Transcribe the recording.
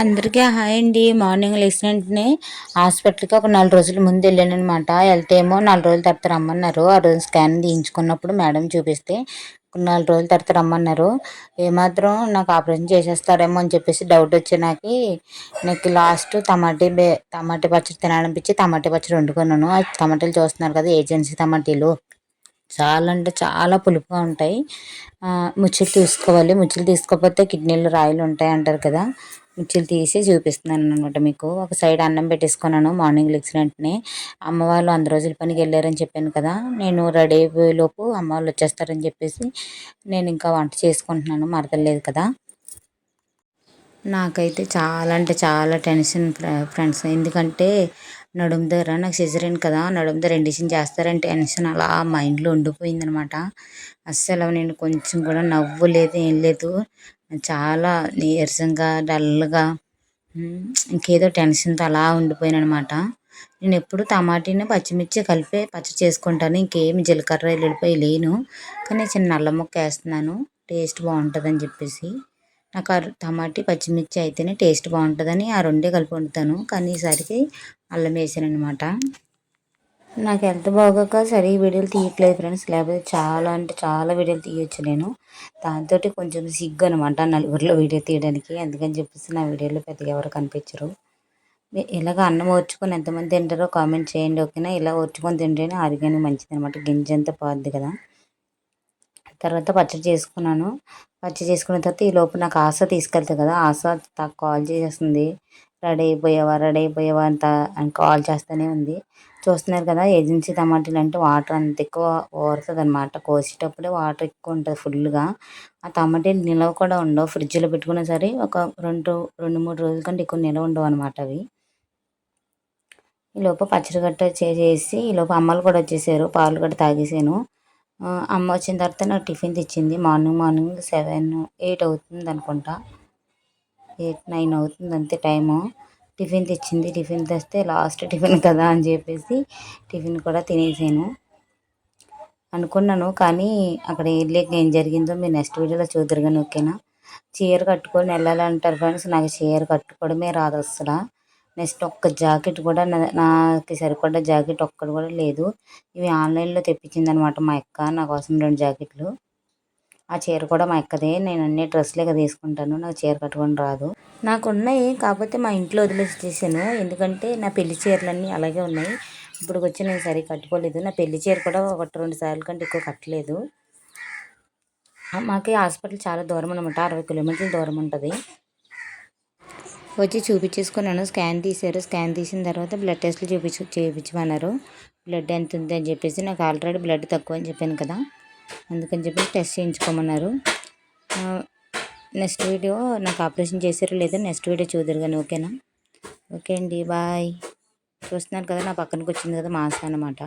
అందరికీ హాయ్ అండి. మార్నింగ్ లేచిన వెంటనే హాస్పిటల్కి ఒక నాలుగు రోజుల ముందు వెళ్ళాను అనమాట వెళ్తే ఏమో నాలుగు రోజుల తర్వాత రమ్మన్నారు. ఆ రోజు స్కాన్ తీయించుకున్నప్పుడు మేడం చూపిస్తే నాలుగు రోజుల తర్వాత రమ్మన్నారు. ఏమాత్రం నాకు ఆపరేషన్ చేసేస్తారేమో అని చెప్పేసి డౌట్ వచ్చి నాకు నాకు లాస్ట్ టమాటీ బే టమాటీ పచ్చడి తినాలనిపించి టమాటీ పచ్చడి వండుకున్నాను. ఆ టమాటీలు చూస్తున్నారు కదా ఏజెన్సీ టమాటీలు. చాలా అంటే చాలా పులుపుగా ఉంటాయి. ముచ్చులు తీసుకోవాలి. ముచ్చులు తీసుకోకపోతే కిడ్నీలు రాయిలు ఉంటాయి అంటారు కదా. మిర్చిలు తీసి చూపిస్తున్నాను అనమాట మీకు. ఒక సైడ్ అన్నం పెట్టేసుకున్నాను మార్నింగ్ లెగ్సిన వెంటనే. అమ్మ వాళ్ళు అందు రోజుల పనికి వెళ్ళారని చెప్పాను కదా నేను రెడీ అయిపోయేలోపు అమ్మ వాళ్ళు వచ్చేస్తారని చెప్పేసి నేను ఇంకా వంట చేసుకుంటున్నాను మరదలేదు కదా. నాకైతే చాలా అంటే చాలా టెన్షన్ ఫ్రెండ్స్. ఎందుకంటే నడుము దగ్గర నాకు సిజరేన్ కదా నడుము దగ్గర ఇండిషన్ చేస్తారంటే టెన్షన్ అలా మైండ్లో ఉండిపోయిందనమాట అస్సలు నేను కొంచెం కూడా నవ్వు లేదు ఏం లేదు. చాలా నీరసంగా డల్గా ఇంకేదో టెన్షన్తో అలా ఉండిపోయాను అనమాట నేను ఎప్పుడు టమాటీని పచ్చిమిర్చి కలిపి పచ్చడి చేసుకుంటాను. ఇంకేమి జీలకర్ర ఎల్లుల్లిపాయ లేను. కానీ చిన్న నల్ల ముక్క వేస్తున్నాను. టేస్ట్ బాగుంటుందని చెప్పేసి. నాకు ఆ టమాటీ పచ్చిమిర్చి అయితేనే టేస్ట్ బాగుంటుందని ఆ రెండే కలిపి వండుతాను. కానీ ఈసారికి అల్లం వేసాను అనమాట నాకు హెల్త్ బాగోక సరిగ్గా వీడియోలు తీయట్లేదు ఫ్రెండ్స్. లేకపోతే చాలా అంటే చాలా వీడియోలు తీయొచ్చు నేను. దాంతో కొంచెం సిగ్గు అనమాట నలుగురిలో వీడియో తీయడానికి. అందుకని చెప్పేసి నా వీడియోలో పెద్దగా ఎవరు కనిపించరు. ఇలాగ అన్నం ఓర్చుకొని ఎంతమంది తింటారో కామెంట్ చేయండి ఓకేనా? ఇలా ఓర్చుకొని తింటేనే ఆరోగ్యానికి మంచిది అనమాట గింజంతా పోద్ది కదా. తర్వాత పచ్చడి చేసుకున్నాను. పచ్చడి చేసుకున్న తర్వాత ఈ లోపు నాకు ఆశ తీసుకెళ్తాయి కదా. ఆశ కాల్ చేసేస్తుంది. రెడీ అయిపోయావా? రెడీ అయిపోయావా? అంత అని కాల్ చేస్తూనే ఉంది. చూస్తున్నారు కదా ఏజెన్సీ టమాటాలు అంటే వాటర్ అంత ఎక్కువ ఓరుతుంది అనమాట కోసేటప్పుడే వాటర్ ఎక్కువ ఉంటుంది ఫుల్గా. ఆ టమాటాలు నిలవ కూడా ఉండవు. ఫ్రిడ్జ్లో పెట్టుకున్నా సరే ఒక రెండు రెండు మూడు రోజుల కంటే ఎక్కువ నిలవ ఉండవు అనమాట అవి. ఈలోపు పచ్చడి గట్ట చేసి ఈలోపు అమ్మలు కూడా వచ్చేసారు. పాలు కూడా తాగేసాను. అమ్మ వచ్చిన తర్వాత నాకు టిఫిన్ తెచ్చింది. మార్నింగ్ మార్నింగ్ సెవెన్ ఎయిట్ అవుతుంది అనుకుంటా ఎయిట్ నైన్ అవుతుంది అంతే టైము. టిఫిన్ తెచ్చింది. టిఫిన్ తెస్తే లాస్ట్ టిఫిన్ కదా అని చెప్పేసి టిఫిన్ కూడా తినేసాను. అనుకున్నాను కానీ అక్కడ వెళ్ళాక ఏం జరిగిందో మీరు నెక్స్ట్ వీడియోలో చూద్దరు కానీ ఓకేనా? చీర కట్టుకొని వెళ్ళాలంటారు ఫ్రెండ్స్. నాకు చీర కట్టుకోవడమే రాదు అసలు నెక్స్ట్ ఒక్క జాకెట్ కూడా నాకు సరిపడ్డ జాకెట్ ఒక్కటి కూడా లేదు. ఇవి ఆన్లైన్లో తెప్పించింది అనమాట మా అక్క. నా కోసం రెండు జాకెట్లు. ఆ చీర కూడా మా అక్కదే. నేను అన్ని డ్రెస్సులే తీసుకుంటాను. నాకు చీర కట్టుకొని రాదు. నాకు ఉన్నాయి కాకపోతే మా ఇంట్లో వదిలేసి చేశాను ఎందుకంటే నా పెళ్ళి చీరలన్నీ అలాగే ఉన్నాయి. ఇప్పుడు వచ్చి నేను సరిగ్గా కట్టుకోలేదు. నా పెళ్ళి చీర కూడా ఒకటి రెండు సార్లు కంటే ఎక్కువ కట్టలేదు. మాకు హాస్పిటల్ చాలా దూరం అనమాట అరవై కిలోమీటర్ల దూరం ఉంటుంది. వచ్చి చూపించేసుకున్నాను. స్కాన్ తీశారు. స్కాన్ తీసిన తర్వాత బ్లడ్ టెస్ట్లు చూపించు చేయించమన్నారు బ్లడ్ ఎంత ఉంది అని చెప్పేసి నాకు ఆల్రెడీ బ్లడ్ తక్కువ అని చెప్పాను కదా. అందుకని చెప్పి టెస్ట్ చేయించుకోమన్నారు. నెక్స్ట్ వీడియో నాకు ఆపరేషన్ చేసారో లేదో నెక్స్ట్ వీడియో చూద్దరు కానీ ఓకేనా? ఓకే అండి బాయ్. చూస్తున్నారు కదా నా పక్కనకి వచ్చింది కదా మాస్క్ అనమాట